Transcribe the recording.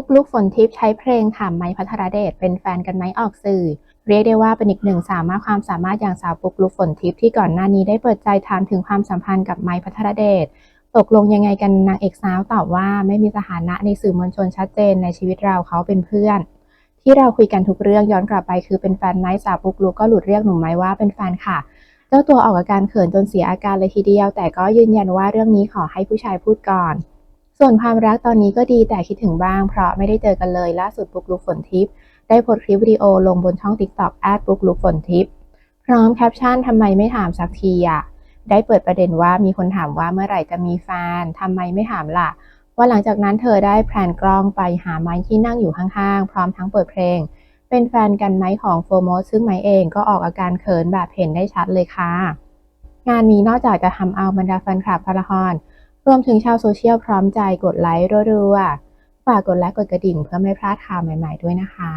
ปุ๊กลุกฝนทิพย์ใช้เพลงถามไม้พัทรเดชเป็นแฟนกันไหมออกสื่อ เรียกได้ว่าเป็นอีกหนึ่งสามากความสามารถอย่างสาวปุ๊กลุกฝนทิพย์ที่ก่อนหน้านี้ได้เปิดใจถามถึงความสัมพันธ์กับไม้พัทรเดชตกลงยังไงกันนางเอกสาวตอบว่าไม่มีสถานะในสื่อมวลชนชัดเจนในชีวิตเราเขาเป็นเพื่อน ที่เราคุยกันทุกเรื่องย้อนกลับไปคือเป็นแฟนไม้สาวปุ๊กลุกก็หลุดเรียกหนุ่มไม้ว่าเป็นแฟนค่ะเจ้าตัวออกอาการเขินจนเสียอาการเลยทีเดียว แต่ก็ยืนยันว่าเรื่องนี้ขอให้ผู้ชายพูดก่อน ส่วนความรักตอนนี้ก็ดีแต่คิดถึงบ้างเพราะไม่ได้เจอกันเลยล่าสุดปุกลุกฝนทิพย์ได้โพสต์คลิปวิดีโอลงบนช่อง TikTok แอดปุกลุกฝนทิพย์พร้อมแคปชั่นทำไมไม่ถามสักทีอะได้เปิดประเด็นว่ามีคนถามว่าเมื่อไหร่จะมีแฟนทำไมไม่ถามล่ะว่าหลังจากนั้นเธอได้แพลนกล้องไปหาไม้ที่นั่งอยู่ข้างๆ พร้อมทั้งเปิดเพลง เป็นแฟนกันไหมของโฟโมสซึ่งไม้เองก็ออกอาการเขินแบบเห็นได้ชัดเลยค่ะ งานนี้นอกจากจะทำเอาบรรดาแฟนคลับพาราฮอน รวมถึงชาวโซเชียลพร้อมใจกดไลค์รัวๆ ฝากกดไลค์กดกระดิ่งเพื่อไม่พลาดข่าวใหม่ๆด้วยนะคะ